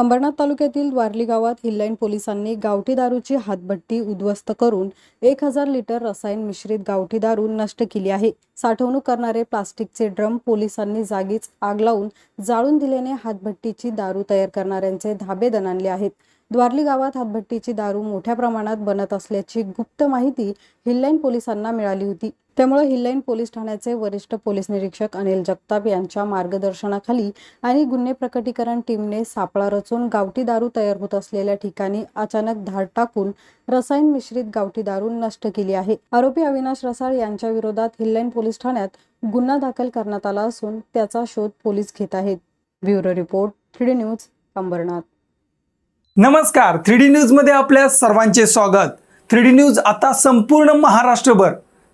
अंबरनाथ तालुक्यातील द्वारली गावात हिल्लाईन पोलिसांनी गावठी दारूची हातभट्टी उद्ध्वस्त करून एक हजार लिटर रसायन मिश्रित गावठी दारू नष्ट केली आहे. साठवणूक करणारे प्लास्टिकचे ड्रम पोलिसांनी जागीच आग लावून जाळून दिल्याने हातभट्टीची दारू तयार करणाऱ्यांचे धाबे दणाणले आहेत. द्वारली गावात हातभट्टीची दारू मोठ्या प्रमाणात बनत असल्याची गुप्त माहिती हिल्लाईन पोलिसांना मिळाली होती. त्यामुळे हिल्लाईन पोलीस ठाण्याचे वरिष्ठ पोलीस निरीक्षक अनिल जगताप यांच्या मार्गदर्शनाखाली आणि गुन्हे प्रकटीकरण टीमने सापळा रचून गावठी दारू तयार होत असलेल्या ठिकाणी अचानक धाड टाकून रसायन मिश्रित गावठी दारू नष्ट केली आहे. आरोपी अविनाश रसाळ यांच्या विरोधात हिल्लाईन पोलीस ठाण्यात गुन्हा दाखल करण्यात आला असून त्याचा शोध पोलीस घेत आहेत. Bureau report three news Ambernath. नमस्कार थ्री डी न्यूजमध्ये आपल्या सर्वांचे स्वागत. थ्री डी न्यूज आता संपूर्ण महाराष्ट्रभर